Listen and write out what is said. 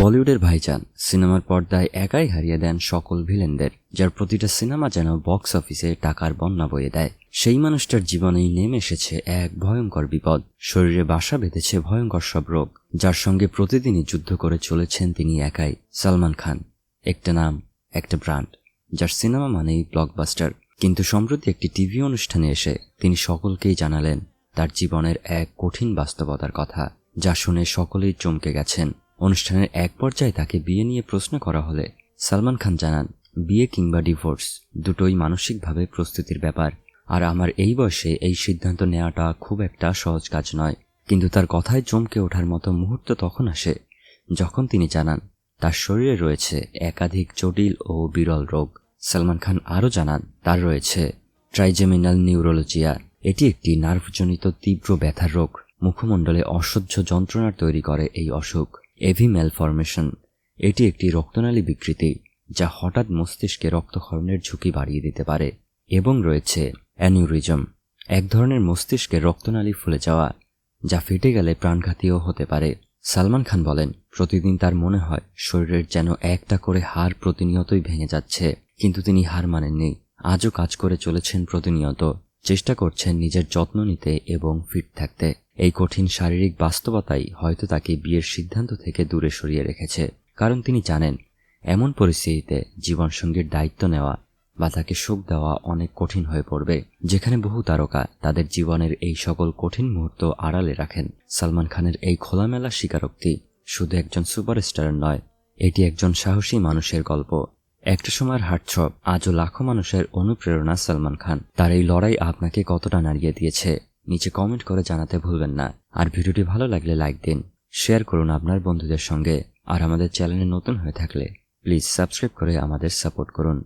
বলিউডের ভাইজান সিনেমার পর্দায় একাই হারিয়ে দেন সকল ভিলেনদের, যার প্রতিটা সিনেমা যেন বক্স অফিসে টাকার বন্যা বয়ে দেয়। সেই মানুষটার জীবনেই নেমে এসেছে এক ভয়ঙ্কর বিপদ। শরীরে বাসা বেঁধেছে ভয়ঙ্কর সব রোগ, যার সঙ্গে প্রতিদিনই যুদ্ধ করে চলেছেন তিনি একাই। সালমান খান, একটা নাম, একটা ব্র্যান্ড, যার সিনেমা মানেই ব্লকবাস্টার কিন্তু সম্প্রতি একটি টিভি অনুষ্ঠানে এসে তিনি সকলকেই জানালেন, তার জীবনের এক কঠিন বাস্তবতার কথা, যা শুনে সকলেই চমকে গেছেন। অনুষ্ঠানের এক পর্যায়ে তাকে বিয়ে নিয়ে প্রশ্ন করা হলে সালমান খান জানান, বিয়ে কিংবা ডিভোর্স দুটোই মানসিকভাবে প্রস্তুতির ব্যাপার। আর আমার এই বয়সে এই সিদ্ধান্ত নেওয়াটা খুব একটা সহজ কাজ নয়। কিন্তু তার কথায় চমকে ওঠার মতো মুহূর্ত তখন আসে, যখন তিনি জানান, তার শরীরে রয়েছে একাধিক জটিল ও বিরল রোগ। সালমান খান আরও জানান, তার রয়েছে ট্রাইজেমিনাল নিউরোলজিয়া। এটি একটি নার্ভজনিত তীব্র ব্যথার রোগ। মুখমণ্ডলে অসহ্য যন্ত্রণার তৈরি করে এই অসুখ। এভি ম্যালফরমেশন এটি একটি রক্তনালী বিকৃতি, যা হঠাৎ মস্তিষ্কে রক্তক্ষরণের ঝুঁকি বাড়িয়ে দিতে পারে এবং রয়েছে অ্যানিউরিজম, এক ধরনের মস্তিষ্কে রক্তনালী ফুলে যাওয়া, যা ফেটে গেলে প্রাণঘাতীও হতে পারে। সালমান খান বলেন, প্রতিদিন তার মনে হয় শরীরের যেন একটা করে হাড় প্রতিনিয়তই ভেঙে যাচ্ছে, কিন্তু তিনি হার মানেননি। আজও কাজ করে চলেছেন প্রতিনিয়ত। চেষ্টা করছেন নিজের যত্ন নিতে এবং ফিট থাকতে। এই কঠিন শারীরিক বাস্তবতাই হয়তো তাকে বিয়ের সিদ্ধান্ত থেকে দূরে সরিয়ে রেখেছে। কারণ তিনি জানেন, এমন পরিস্থিতিতে জীবনসঙ্গীর দায়িত্ব নেওয়া বা তাকে সুখ দেওয়া অনেক কঠিন হয়ে পড়বে। যেখানে বহু তারকা তাদের জীবনের এই সকল কঠিন মুহূর্ত আড়ালে রাখেন। সালমান খানের এই খোলামেলা স্বীকারোক্তি শুধু একজন সুপারস্টারের নয়, এটি একজন সাহসী মানুষের গল্প। একটা সময়ের হাটছপ আজও লাখো মানুষের অনুপ্রেরণা সালমান খান। তার এই লড়াই আপনাকে কতটা নাড়িয়ে দিয়েছে? নিচে কমেন্ট করে জানাতে ভুলবেন না। আর ভিডিওটি ভালো লাগলে লাইক দিন শেয়ার করুন আপনার বন্ধুদের সঙ্গে। আর আমাদের চ্যানেলে নতুন হয়ে থাকলে প্লিজ সাবস্ক্রাইব করে আমাদের সাপোর্ট করুন।